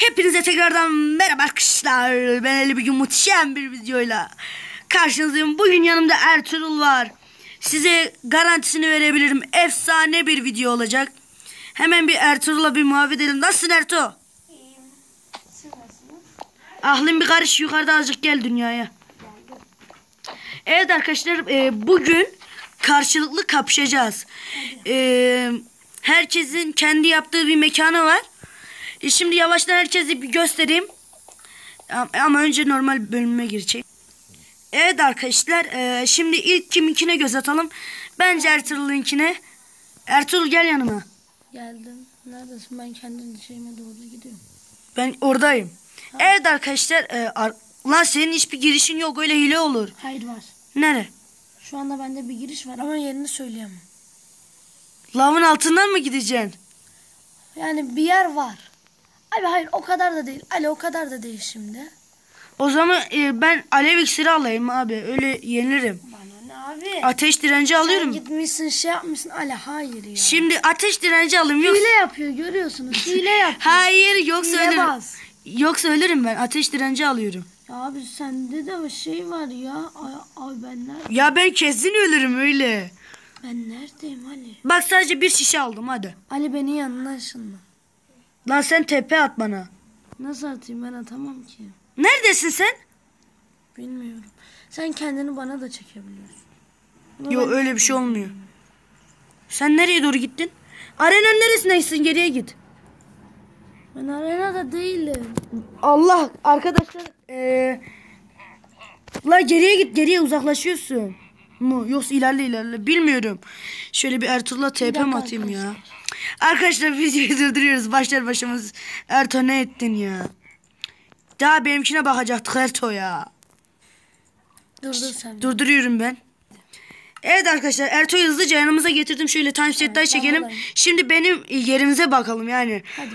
Hepinize tekrardan merhaba arkadaşlar. Ben Ali bugün muhteşem bir videoyla karşınızdayım. Bugün yanımda Ertuğrul var. Size garantisini verebilirim. Efsane bir video olacak. Hemen bir Ertuğrul'la bir muhabbet edelim. Nasılsın Ertuğ? İyiyim. Siz nasılsınız? Aklın bir karış yukarıda azıcık gel dünyaya. Evet arkadaşlar e, bugün karşılıklı kapışacağız. E, herkesin kendi yaptığı bir mekanı var. E, şimdi yavaştan herkese bir göstereyim. Ama, ama önce normal bölüme girecek. Evet arkadaşlar e, şimdi ilk kiminkine göz atalım. Bence Ertuğrul'unkine. Ertuğrul gel yanıma. Geldim. Neredesin? Ben kendi şeyime doğru gidiyorum. Ben oradayım. Evet arkadaşlar e, ar- lan senin hiçbir girişin yok öyle hile olur. Hayır var. Nere? Şu anda bende bir giriş var ama yerini söyleyemem. Lavın altından mı gideceksin? Yani bir yer var. Abi hayır o kadar da değil. Ali o kadar da değil şimdi. O zaman e, ben alev iksiri alayım abi. Öyle yenilirim. Bana ne abi? Ateş direnci Sen alıyorum. gitmişsin şey yapmışsın. Ali hayır ya. Şimdi ateş direnci alayım. Yok. Hile yapıyor görüyorsunuz. Hile yapıyor. Hayır yoksa ölürüm. Hilebaz. Yoksa ölürüm ben. Ateş direnci alıyorum. Ya abi sende de bir şey var ya. Ay, ay ben nerede? Ya ben kesin ölürüm öyle. Ben neredeyim Ali? Bak sadece bir şişe aldım hadi. Ali beni yanına ışınla. Lan sen tepe at bana. Nasıl atayım ben atamam ki. Neredesin sen? Bilmiyorum. Sen kendini bana da çekebiliyorsun. Yok ben- öyle bir şey olmuyor. Sen nereye doğru gittin? Arenanın neresindesin? Geriye git. Ben arenada değilim. Allah arkadaşlar eee La geriye git geriye uzaklaşıyorsun. Mu yoksa ilerle ilerle bilmiyorum. Şöyle bir Ertuğrul'a TP mi dakika atayım ya? Arkadaşlar videoyu durduruyoruz. Başlar başımız. Ertuğ ne ettin ya? Daha benimkine bakacaktık Ertuğ ya. Dur dur sen. Durduruyorum ben. Evet arkadaşlar Ertuğ'u hızlıca yanımıza getirdim. Şöyle timestamp ben çekelim. buradayım. Şimdi benim yerimize bakalım yani. Hadi.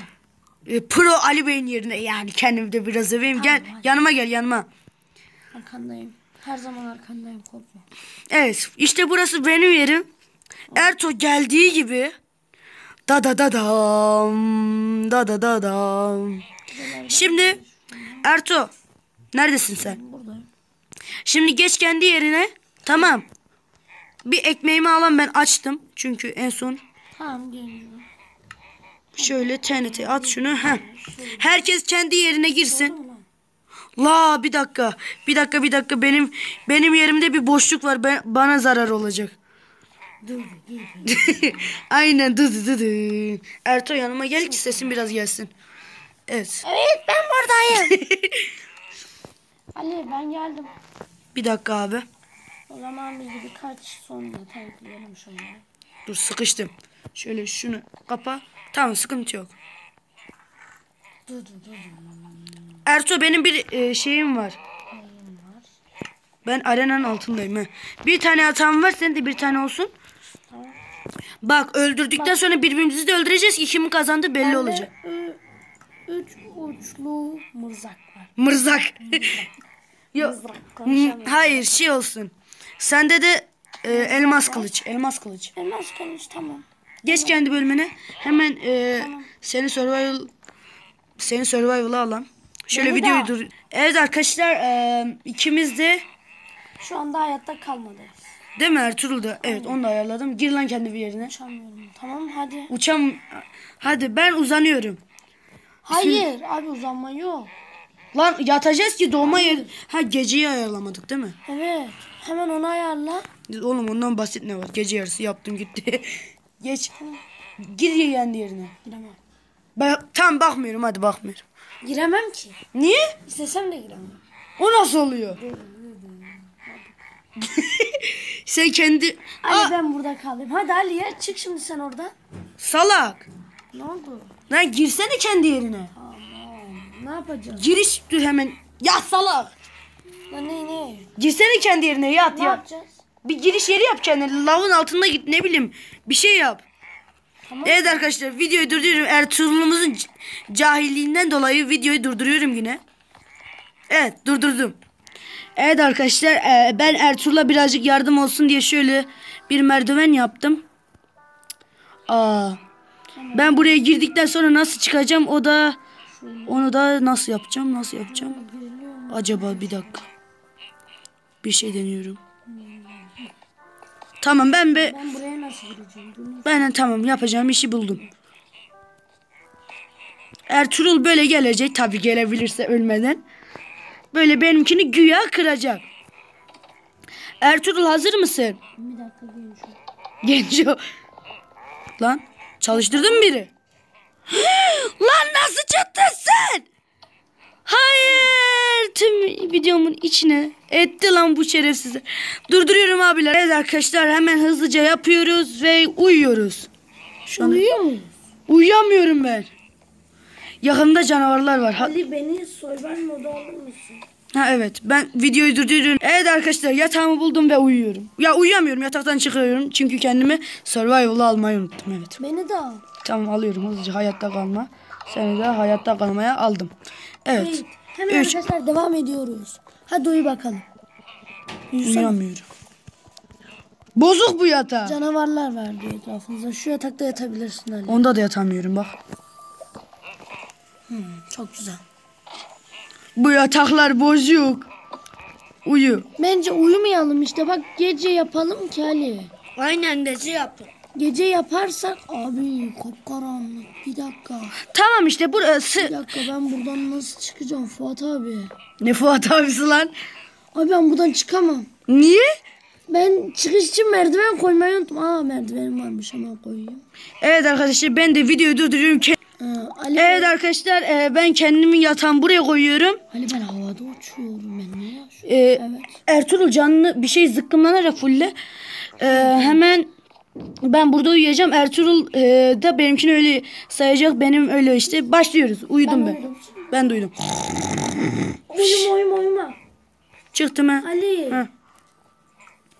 E, Pro Ali Bey'in yerine yani kendimi de biraz öveyim. Gel Tamam, hadi. yanıma gel yanıma. Arkandayım. Her zaman arkandayım korkma. Evet işte burası benim yerim. Erto geldiği gibi da da da dam da da da dam. Şimdi Erto neredesin sen? Şimdi geç kendi yerine. Tamam. Bir ekmeğimi alan ben açtım. Çünkü en son Tamam geliyorum. şöyle TNT at şunu. Heh. Herkes kendi yerine girsin. La bir dakika. Bir dakika bir dakika benim benim yerimde bir boşluk var. Ben, bana zarar olacak. Aynen dı dı dı dı. Erto yanıma gel ki sesin biraz gelsin. Evet. Evet ben buradayım. Ali ben geldim. Bir dakika abi. O zaman biz birkaç sonra tanklayalım şunları. Dur sıkıştım. Şöyle şunu kapa. Tamam sıkıntı yok. Dur dur dur. Erto benim bir e, şeyim var. Neyim var? Ben arenanın altındayım. He. Bir tane hatam var senin de bir tane olsun. Tamam. Bak öldürdükten sonra birbirimizi de öldüreceğiz ki kimin kazandığı belli Bende, olacak. ü- üç uçlu mırzak var. Mırzak. Yok. Mızrak konuşamıyorum. Hayır şey olsun. Sende de e, elmas kılıç. Elmas kılıç. Elmas konuş tamam. Geç kendi bölümüne. Hemen e, seni survival seni survival'a alalım. Şöyle Beni de videoyu al. dur. Evet arkadaşlar e, ikimiz de Şu anda hayatta kalmadayız. Değil mi Ertuğrul da? Evet onu da ayarladım. Gir lan kendi bir yerine. Uçamıyorum. Tamam hadi. Uçam hadi ben uzanıyorum. Hayır abi uzanma yok. Lan yatacağız ki doğma yer. Ha geceyi ayarlamadık değil mi? Evet. Hemen onu ayarla. Oğlum ondan basit ne var? Gece yarısı yaptım gitti. Geç. Gir kendi yerine. Giremem. Ben tam bakmıyorum hadi bakmıyorum. Giremem ki. Niye? İstesem de giremem. O nasıl oluyor? Sen kendi Ali Aa, ben burada kalayım. Hadi Ali ya çık şimdi sen oradan. salak. Ne oldu? Lan girsene kendi yerine. Tamam. Ne yapacağız? Giriş dur hemen. Ya salak. Lan ne ne? Girsene kendi yerine yat Ne ya. yapacağız? Bir giriş yeri yap kendine. Lavın altında git ne bileyim. Bir şey yap. Tamam. Evet arkadaşlar videoyu durduruyorum. Ertuğrul'umuzun c- cahilliğinden dolayı videoyu durduruyorum yine. Evet durdurdum. Evet arkadaşlar e, ben Ertuğrul'a birazcık yardım olsun diye şöyle bir merdiven yaptım. Aa, ben buraya girdikten sonra nasıl çıkacağım o da Onu da nasıl yapacağım? Nasıl yapacağım? Acaba bir dakika. Bir şey deniyorum. Tamam ben be Ben buraya nasıl gireceğim? Ben tamam yapacağım işi buldum. Ertuğrul böyle gelecek tabi gelebilirse ölmeden. Böyle benimkini güya kıracak. Ertuğrul hazır mısın? Bir dakika gelin şu. Genç o. Lan çalıştırdın mı biri? Lan nasıl çıktın sen? Hayır. Tüm videomun içine etti lan bu şerefsizi. Durduruyorum abiler. Evet arkadaşlar hemen hızlıca yapıyoruz ve uyuyoruz. Şu an Uyuyor muyuz? uyuyamıyorum ben. Yakında canavarlar var. Ha- Ali beni soyban modu alır mısın? Ha evet ben videoyu durduruyorum. Evet arkadaşlar yatağımı buldum ve uyuyorum. Ya uyuyamıyorum yataktan çıkıyorum çünkü kendimi survival'a almayı unuttum evet. Beni de al. Tamam alıyorum hızlıca hayatta kalma. Seni de hayatta kalmaya aldım. Evet. Hey, hemen Üç. arkadaşlar devam ediyoruz. Hadi uyu bakalım. Uyusana. Uyuyamıyorum. Bozuk bu yatağı. Canavarlar var diyor etrafımızda. Şu yatakta yatabilirsin Ali. Onda da yatamıyorum bak. Çok güzel. Bu yataklar bozuk. Uyu. Bence uyumayalım işte. Bak gece yapalım ki Ali. Aynen gece yapın. Gece yaparsak abi kapkaranlık. Bir dakika. Tamam işte burası. Bir dakika ben buradan nasıl çıkacağım Fuat abi? Ne Fuat abisi lan? Abi ben buradan çıkamam. Niye? Ben çıkış için merdiven koymayı unuttum. Aa merdivenim varmış hemen koyayım. Evet arkadaşlar ben de videoyu durduruyorum. Ali, Evet arkadaşlar e, ben kendimin yatağımı buraya koyuyorum. Ali ben havada uçuyorum ben ne? E, Evet. Ertuğrul canlı bir şey zıkkımlanarak fulle. E, hemen ben burada uyuyacağım. Ertuğrul e, da benimkini öyle sayacak. Benim öyle işte. Başlıyoruz. Uyudum ben. uyudum. Ben de uyudum. Uyuma uyuma uyuma. Çıktım ha. Ali Ha.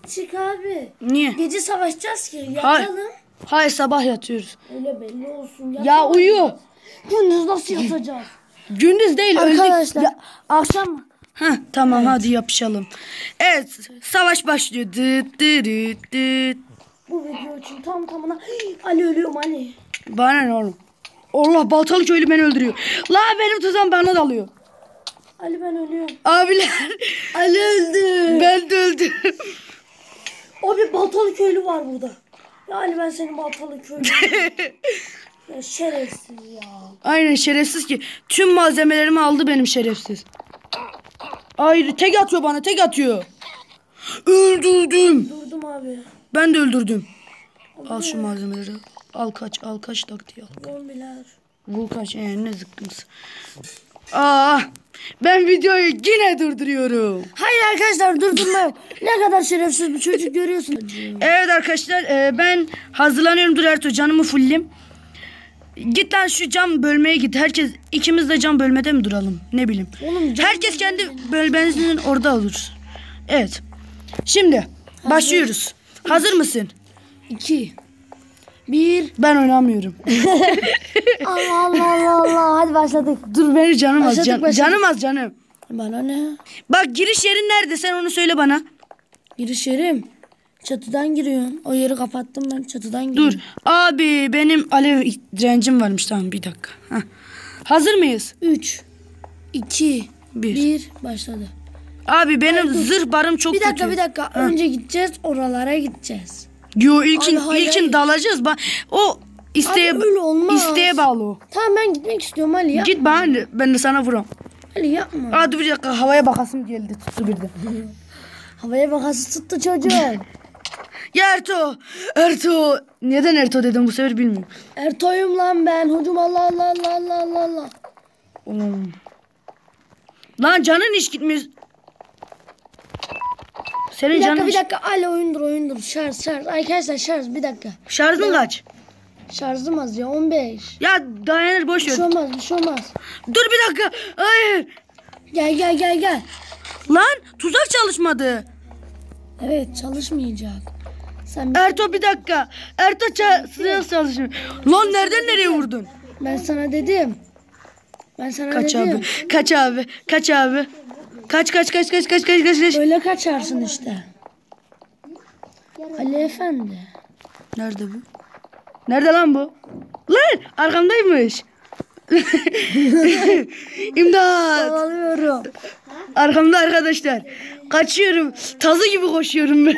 çık abi. Niye? Gece savaşacağız ki Hayır. yatalım. Hayır sabah yatıyoruz. Öyle belli olsun. Ya Yatalım. uyu. Gündüz nasıl yatacağız? Gündüz değil öldük. Arkadaşlar. Ya, akşam. Ha tamam hadi yapışalım. Evet savaş başlıyor. Dıt dıt dıt. Bu video için tam tamına Ali ölüyorum Ali. Bana ne oğlum? Allah baltalı köylü beni öldürüyor. La benim tuzağım bana dalıyor. Ali ben ölüyorum. Abiler. Ali öldü. Ben de öldüm. Abi baltalı köylü var burada. Ya Ali ben senin baltalı köylü. ya şerefsiz ya. Aynen şerefsiz ki. Tüm malzemelerimi aldı benim şerefsiz. Ayrı tek atıyor bana tek atıyor. Öldürdüm. Durdum abi. Ben de öldürdüm. Al şu malzemeleri. Al kaç al kaç taktiği al. Zombiler. Bu kaç ee, ne zıkkımsı. Aa, ben videoyu yine durduruyorum. Hayır arkadaşlar durdurma yok. Ne kadar şerefsiz bir çocuk görüyorsun. Evet arkadaşlar e, ben hazırlanıyorum. Dur Ertuğ canımı fullim. Git lan şu cam bölmeye git. Herkes ikimiz de cam bölmede mi duralım? Ne bileyim. Oğlum Herkes kendi bölmesinin orada olur. Evet. Şimdi başlıyoruz. Hazır mısın? İki. Bir. Ben oynamıyorum. Allah Allah Allah Allah. Hadi başladık. Dur beni canım az. Başladık, Can, başladık. canım az canım. Bana ne? Bak giriş yerin nerede? Sen onu söyle bana. Giriş yerim. Çatıdan giriyorsun. O yeri kapattım ben çatıdan Dur. giriyorum. Abi benim alev direncim varmış. Tamam bir dakika. Heh. Hazır mıyız? Üç. iki, Bir. Bir. Başladı. Abi benim zırh barım çok Bir dakika kötü. bir dakika. Önce gideceğiz oralara gideceğiz. Yo ilkin Abi, hayır, ilkin hayır. dalacağız. Ba o isteğe Abi, öyle olmaz. isteğe bağlı o. Tamam ben gitmek istiyorum Ali yapma. Git bana ben de sana vuram. Ali yapma. Aa dur bir dakika havaya bakasım geldi tuttu birden. Havaya bakası tuttu çocuğu. ya Erto! Erto! Neden Erto dedim bu sefer bilmiyorum. Ertoy'um lan ben. Hocam Allah Allah Allah Allah Allah Allah. Oğlum. Lan canın hiç gitmiyor. Senin Bir dakika canın bir hiç- dakika. Ali oyundur oyundur. Şarj şarj. Arkadaşlar şarj bir dakika. Şarjın kaç? Şarjım az ya 15. Ya dayanır boş Bir ver. şey olmaz bir şey olmaz. Dur bir dakika. Hayır. Gel gel gel gel. Lan tuzak çalışmadı. Evet çalışmayacak. Sen Erto bir dakika. Erto ça tuzak çalışmıyor. Lan nereden nereye vurdun? ben sana dedim. Ben sana Kaç dedim. abi. Kaç abi. Kaç abi. Kaç kaç kaç kaç kaç kaç kaç kaç. Böyle kaçarsın işte. Ali Efendi. Nerede bu? Nerede lan bu? Lan arkamdaymış. İmdat. Alıyorum. Arkamda arkadaşlar. Kaçıyorum. Tazı gibi koşuyorum ben.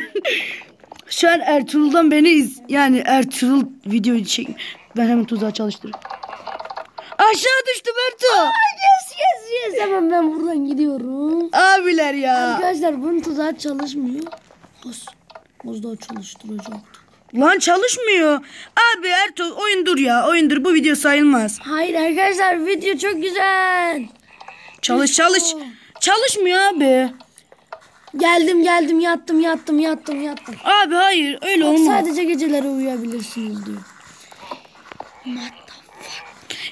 Şu an Ertuğrul'dan beni iz yani Ertuğrul videoyu çek. Ben hemen tuzağa çalıştırıyorum. Aşağı düştüm Ertuğrul. Yes yes yes. Hemen ben buradan gidiyorum. Abiler ya. Arkadaşlar bunun tuzağı çalışmıyor. Has. Az daha çalıştıracak. Lan çalışmıyor. Abi Ertuğrul oyun dur ya. Oyun dur. Bu video sayılmaz. Hayır arkadaşlar video çok güzel. Çalış çalış. Çalışmıyor abi. Geldim geldim yattım yattım yattım yattım. Abi hayır öyle olmaz. Sadece geceleri uyuyabilirsiniz diyor.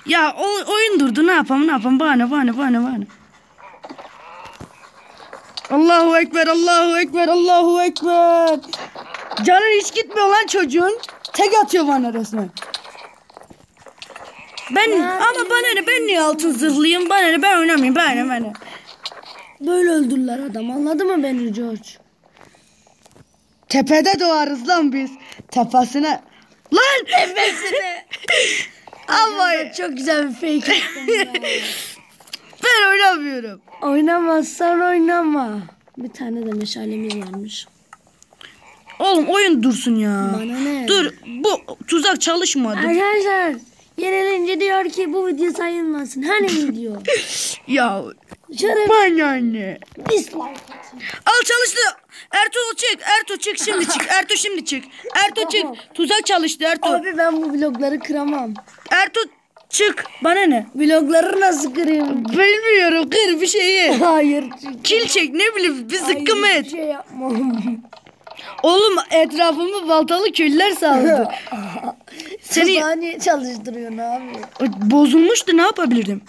Ya o, oyun durdu ne yapalım ne yapalım bahane bahane bahane bahane. Allahu Ekber Allahu Ekber Allahu Ekber. Canın hiç gitmiyor lan çocuğun. Tek atıyor bana resmen. Ben ama bana ne ben niye altın zırhlıyım bana ne ben oynamayayım bana ne bana. Böyle öldürdüler adam anladı mı beni George? Tepede doğarız lan biz. Tepesine. Lan tepesine. ama Çok güzel bir fake ya. ben oynamıyorum. Oynamazsan oynama. Bir tane de meşalemiz varmış. Oğlum oyun dursun ya. Bana ne? Dur bu tuzak çalışmadı. Arkadaşlar yenilince diyor ki bu video sayılmasın. Hani video? Ya Şeref bana ne? dislike atın. Al çalıştı. Ertuğrul çık. Ertuğ çık şimdi çık. Ertuğ şimdi çık. Ertuğ çık. Tuzak çalıştı Ertuğ. Abi ben bu vlogları kıramam. Ertuğ çık. Bana ne? Vlogları nasıl kırayım? Bilmiyorum kır bir şeyi. Hayır. çünkü- Kil çek ne bileyim bir zıkkım Hayır, et. Bir şey yapmam. Oğlum etrafımı baltalı köylüler sardı. Seni Seni niye çalıştırıyorsun abi? bozulmuştu ne yapabilirdim?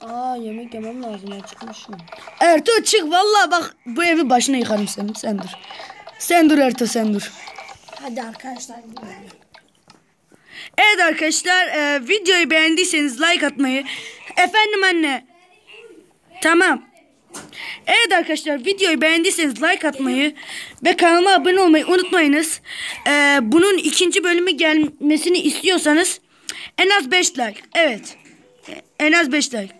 Aa yemek yemem lazım acıkmışım. Ertuğ çık vallahi bak bu evi başına yıkarım senin. Sen dur. Sen dur Ertuğ sen dur. Hadi arkadaşlar gidelim. Evet arkadaşlar e, videoyu beğendiyseniz like atmayı. Efendim anne. Tamam. Evet arkadaşlar videoyu beğendiyseniz like atmayı ve kanalıma abone olmayı unutmayınız. E, bunun ikinci bölümü gelmesini istiyorsanız en az 5 like. Evet. En az 5 like.